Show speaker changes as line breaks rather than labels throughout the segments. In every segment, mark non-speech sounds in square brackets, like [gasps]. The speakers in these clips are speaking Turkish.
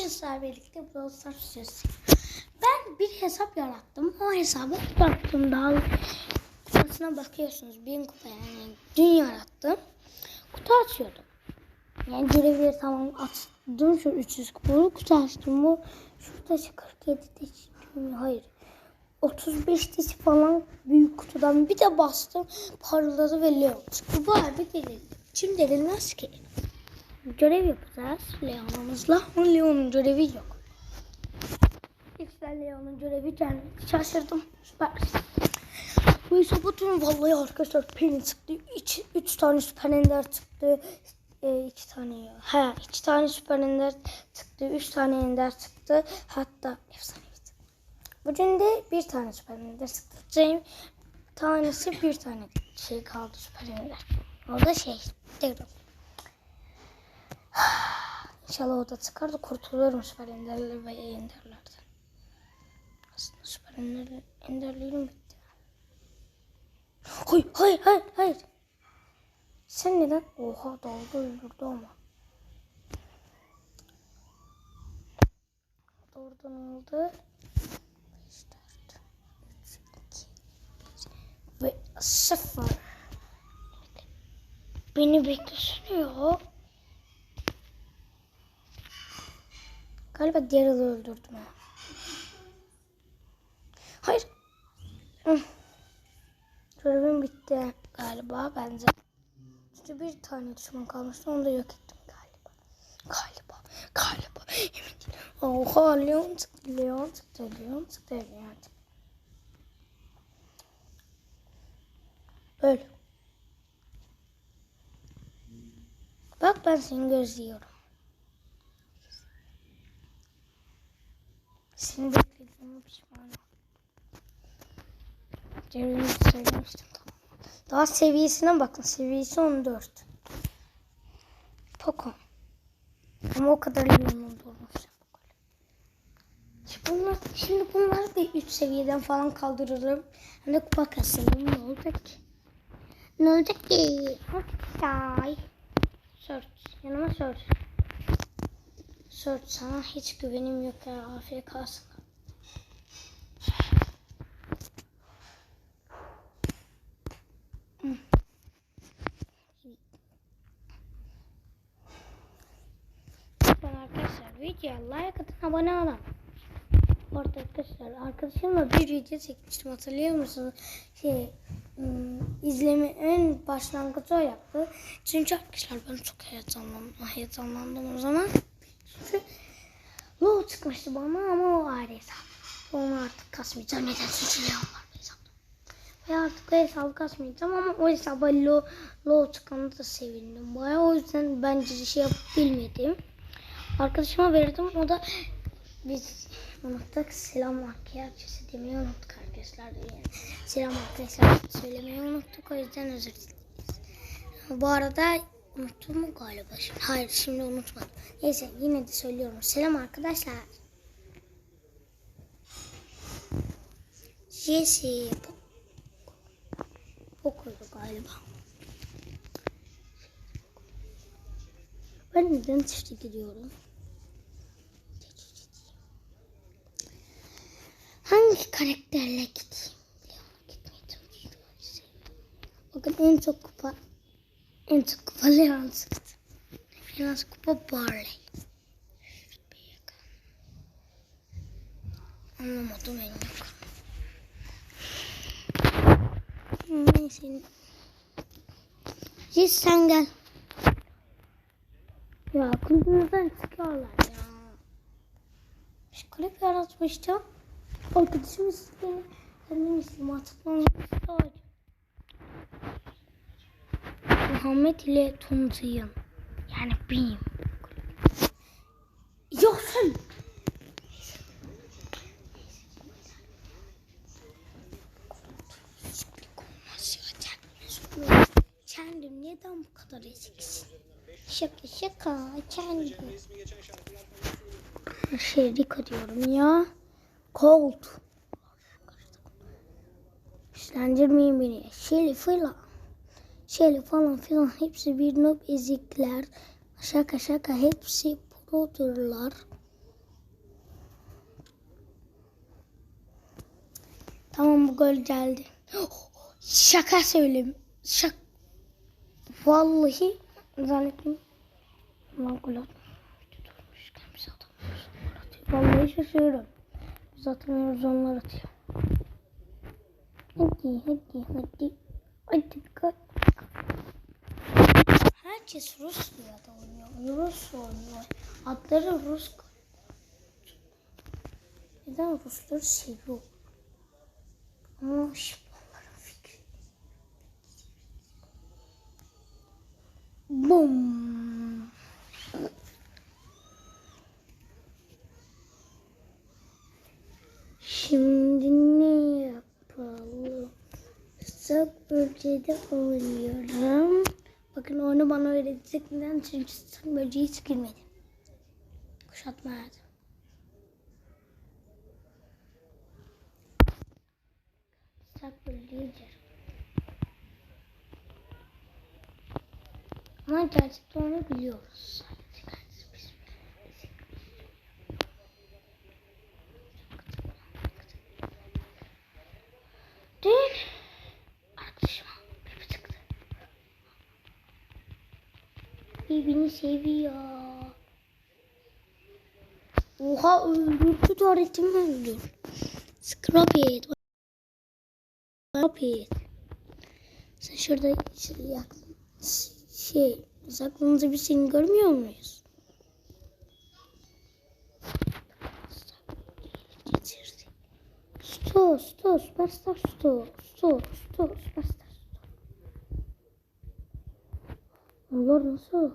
Sizlerle birlikte Brawl Stars. Ben bir hesap yarattım. O hesabı baktım daha kupasına bakıyorsunuz. Bin kupa yani dün yarattım. Kutu açıyordum. Yani görevleri tamam açtım şu 300 kupalı kutu açtım. Bu şurada 47 çıkıyor. Hayır. 35 dişi falan büyük kutudan bir de bastım parladı ve Leon çıktı. Bu harbi delirdi. Kim delirmez ki? Görev yapacağız Leon'umuzla ama Leon'un görevi yok. İşte Leon'un görevi geldi. Şaşırdım. Süper. Bu hesabı tüm vallahi arkadaşlar peni çıktı. 3 üç tane süper ender çıktı. E, iki tane ya. He, iki tane süper ender çıktı. Üç tane ender çıktı. Hatta efsane çıktı. Bugün de bir tane süper ender çıktı. James tanesi bir tane şey kaldı süper ender. O da şey. Devrim. İnşallah o da çıkar da kurtulurum süper enderler ve enderlerden. Aslında süper ender, enderlerim bitti. Hayır, hayır, hayır, hayır. Sen neden? Oha dalga öldürdü ama. Oradan oldu. 5, 4, 3, 2, 1 ve 0. Beni beklesene ya. Galiba Daryl'ı öldürdüm ha. Hayır. Görevim bitti galiba bence. İşte bir tane düşman kalmıştı onu da yok ettim galiba. Galiba. Galiba. Emin değilim. Oha Leon çıktı. Leon çıktı. Leon çıktı. Leon. Öl. Bak ben seni gözlüyorum. Seni beklediğime pişmanım. Cevimi söylemiştim tamam. Daha seviyesine bakın. Seviyesi 14. Poco. Ama o kadar iyi olmuş. Şimdi bunlar, şimdi bunları bir 3 seviyeden falan kaldırırım. De kupa kasarım. Ne olacak ki? Ne olacak ki? Ay. Search. Yanıma search. Search sana hiç güvenim yok ya. Afiyet kalsın. Arkadaşlar videoya like atın abone olun. Orada arkadaşlar arkadaşımla bir video çekmiştim hatırlıyor musunuz? Şey ım, izleme en başlangıcı o yaptı. Çünkü arkadaşlar ben çok heyecanlandım, heyecanlandım o zaman. Low çıkmıştı bana ama o ayrı hesap. Onu artık kasmayacağım. Neden suçluyor var bu hesapta. Ve artık o hesabı kasmayacağım ama o hesaba low, low çıkanı da sevindim. Baya o yüzden bence şey yapıp bilmedim. Arkadaşıma verdim. O da biz unuttuk. Selam arkadaşlar demeyi unuttuk arkadaşlar. Yani selam arkadaşlar söylemeyi unuttuk. O yüzden özür dileriz. Bu arada unuttum mu galiba? Hayır şimdi unutmadım. Neyse yine de söylüyorum. Selam arkadaşlar. Jesse Poco'ydu galiba. Ben neden çifte gidiyorum? Hangi karakterle gideyim? Bakın en çok kupa en çok kupa Leon çıktı. En az kupa Barley. Anlamadım en yakın. Neyse. Siz sen gel. Ya kulübümüzden çıkıyorlar ya. Şu kulüp yaratmıştım. Arkadaşım istedi. Kendim istedim. Atıklanmak istedim. Muhammed ile Tunziyim. Yani benim. Yoksun. Kendim neden bu kadar eziksin? Şaka şaka kendim. Rika diyorum ya. Cold. İşlendirmeyin beni. Şeli şeyle falan filan hepsi bir noob ezikler. Şaka şaka hepsi produrlar. Tamam bu gol geldi. [gasps] Şaka söyleyeyim. Şak. Vallahi zannettim. Lan gol atmış. Biz atamıyoruz. Vallahi şaşırıyorum. Biz atamıyoruz onlar atıyor. Hadi hadi hadi. Hadi bir kaç. Herkes Rusya'da oynuyor. Rus oynuyor. Adları Rus. Neden Rusları seviyor? Ama şimdi onların fikri. Bum. Şimdi ne yapalım? Sak bölgede oynuyorum. Bakın onu bana öğretecekler çünkü sak bölgeyi hiç girmedim. Kuşatma hayatı. Sak bölgeyidir. Ama gerçekten onu biliyoruz. Sadece biz Dün arkadaşım bir çıktı. Birbirini seviyor. Oha öldürdü tuvaletimi öldür. Scrap it. Scrap it. Sen şurada şey, yak- şey bir seni görmüyor muyuz? Sto, sto, süperstar sto, sto, sto, süperstar sto. Allah nasıl?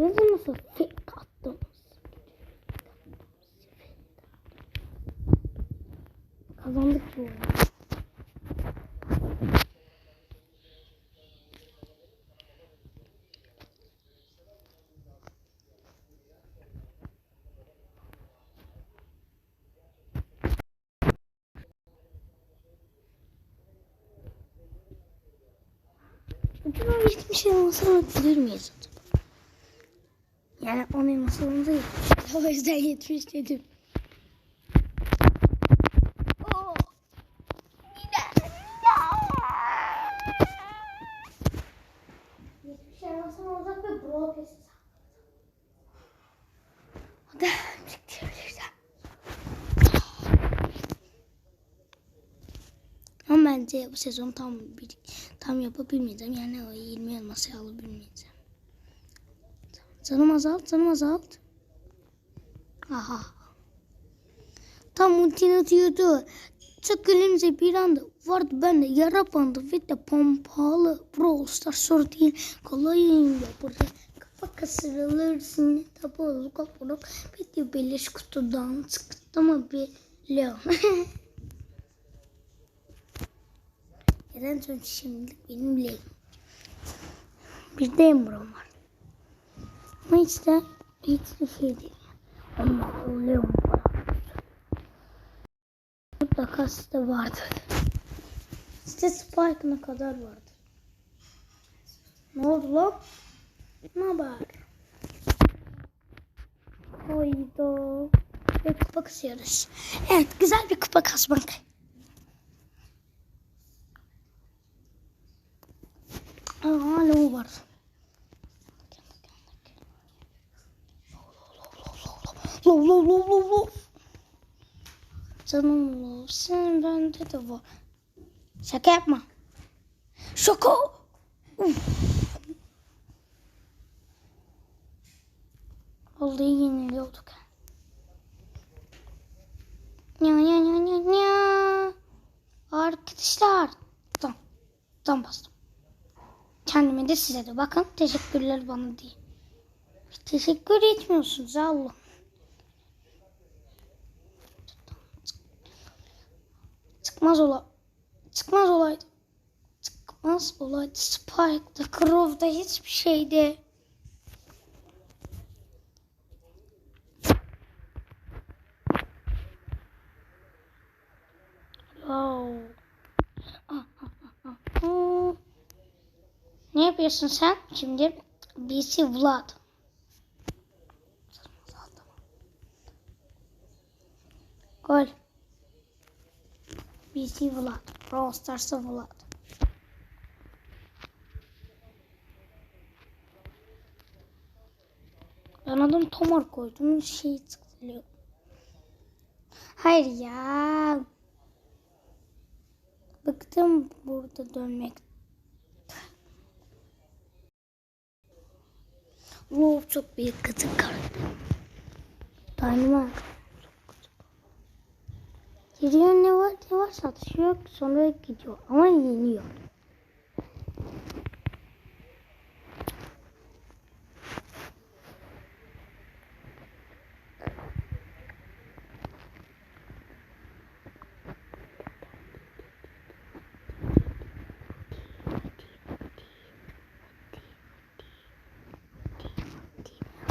Mü nasıl fake attım? Kazandık bu oyunu. Bütün o 70 elmasını bilir miyiz acaba? Yani 10 elmasımıza yetmiş. O yüzden 70 dedim. Oo. Yine. Yetmiş çekebilirsem. Ama bence bu sezon tam tam yapabilmeyeceğim. Yani o 20 elması alabilmeyeceğim. Canım azalt, canım azalt. Aha. Tam ultini atıyordu. Çok elimizde bir anda vardı ben de yara bandı ve de pompalı Brawl Stars soru değil. Kolay ya burada. Kafa kasırılırsın. Tabi olur kapılıp bir de beleş kutudan çıktı mı biliyorum. [laughs] Neden çünkü şimdilik benim bileğim. Bir de Emre'm var. Ama hiç de hiç de şey değil. Ama oluyor mu? Mutlaka site vardır. Site Spike'ına kadar vardır. Ne oldu lan? Ne haber? Hayda. Bir kupa kasıyoruz. Evet güzel bir kupa kasmak. Aa ne var? Lov lov lov lov lov. Canım lov sen bende de var. Şaka yapma. Şaka. Uf. Vallahi yeniliyorduk. Ya ya ya ya ya. Arkadaşlar. Tam. Tam bastım. Kendime de size de bakın. Teşekkürler bana diye. Teşekkür etmiyorsunuz Allah. çıkmaz ola çıkmaz olaydı. Çıkmaz olaydı. Spike'da, Grove'da hiçbir şeyde. Wow. [laughs] Ne yapıyorsun sen? Şimdi BC Vlad. Gol. BC Vlad. Brawl Stars'ta Vlad. Ben adım Tomar koydum. Şey tıklıyor. Hayır ya. Bıktım burada dönmek. Wow çok büyük kıtık karakter. Dynamite. Giriyor ne var ne var satışı yok sonra gidiyor ama yeniyor.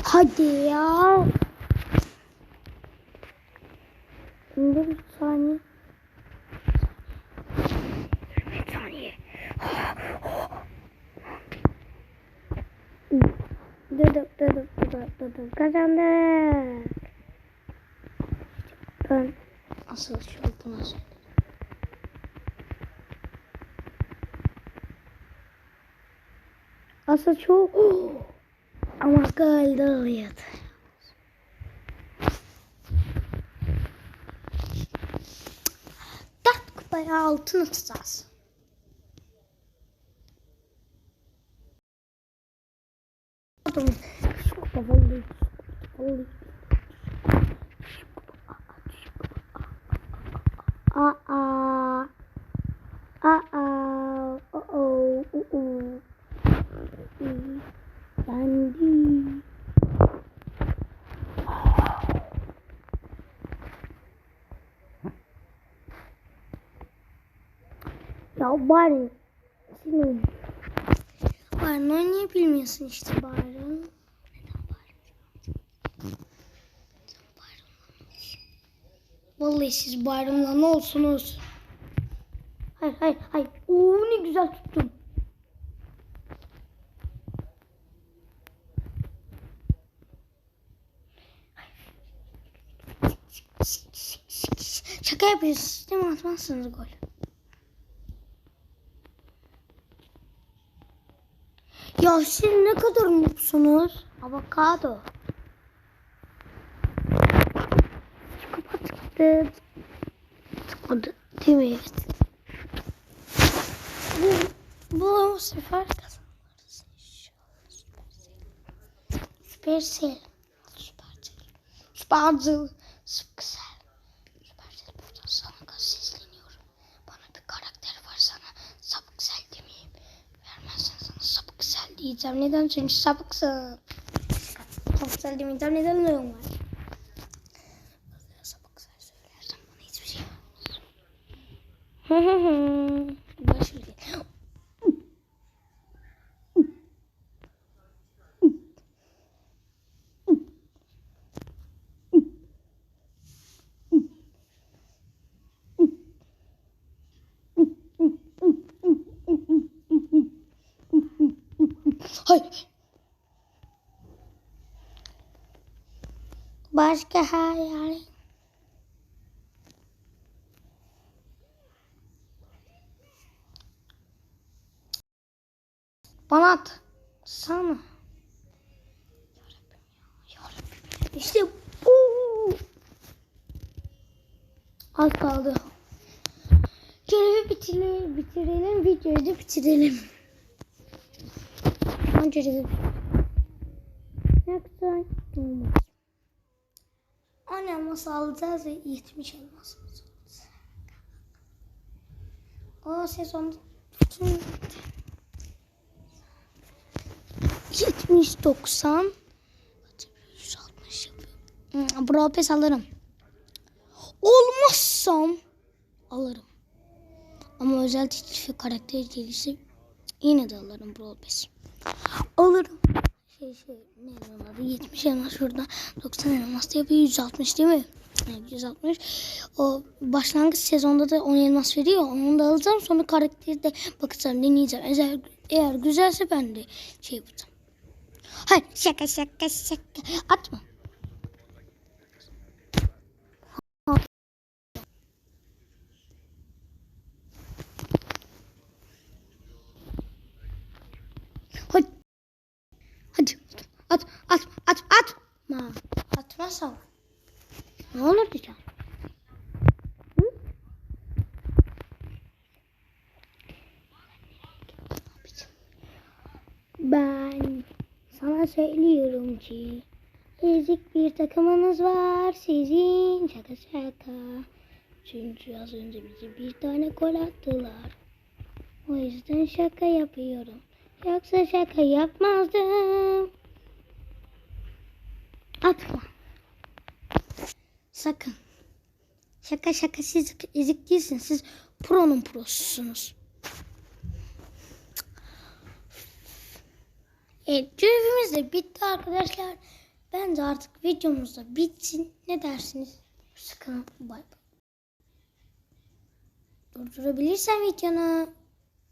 Hadi ya. Şimdi bir saniye. Bir saniye. Dıdık dıdık dıdık dıdık kazandık. Ben asıl söyledim. Asıl şu [gasps] ama kaldı Dört kupaya altın atacağız. Adam şu Aa, aa, aa, o o, o o. Yendi. Ya bari senin bari oynayabilmiyorsun işte bari. Neden bari? Vallahi siz bayramla ne olsun olsun. Hayır hayır hayır. Oo ne güzel tuttum. Şaka yapıyorsunuz değil mi? Atmazsınız gol. Ya siz ne kadar mutlusunuz? Avokado. Kapat çıktı. Çıkmadı. Değil mi? Evet. Bu, bu sefer kazanırız inşallah. Süpersel. Süpersel. Süpersel. Süpersel. Süpersel buradan sana gaz sesleniyorum. Bana bir karakter var sana sapıksel demeyeyim. Vermezsen sana diyeceğim. Neden? Çünkü sapıksın. Sapıksel demeyeceğim. Neden öyle var? Sapıksel söylersen bana hiçbir şey vermez. [laughs] Hı hı hı. Başlıyor. Hayır. Başka hayal. Bana at. Sana. İşte bu. Az kaldı. Görevi bitirelim, bitirelim, videoyu da bitirelim. Önce de ne olmaz. 10 elmas alacağız ve 70 elmas. O sezonda bütün 70 90 160 yapıyor. Brawl Pass alırım. Olmazsam alırım. Ama özel teklif karakter gelirse yine de alırım Brawl Pass. Alırım. Şey şey ne adı 70 elmas şurada 90 elmas da yapıyor 160 değil mi? Evet 160. O başlangıç sezonda da 10 elmas veriyor. Onu da alacağım. Sonra karakteri de bakacağım deneyeceğim. Özel Eğer güzelse ben de şey yapacağım. Hayır şaka şaka şaka. Atma. Hadi. Hadi. At, at, at, at. Ma, atmazsam. Ne olur diyeceğim. Ben sana söylüyorum ki ezik bir takımınız var sizin şaka şaka. Çünkü az önce bize bir tane gol attılar. O yüzden şaka yapıyorum. Yoksa şaka yapmazdım. Atma. Sakın. Şaka şaka siz ezik değilsiniz. Siz pronun prosusunuz. Evet görevimiz de bitti arkadaşlar. Bence artık videomuz da bitsin. Ne dersiniz? Sıkın bay bay. Durdurabilirsem videonu.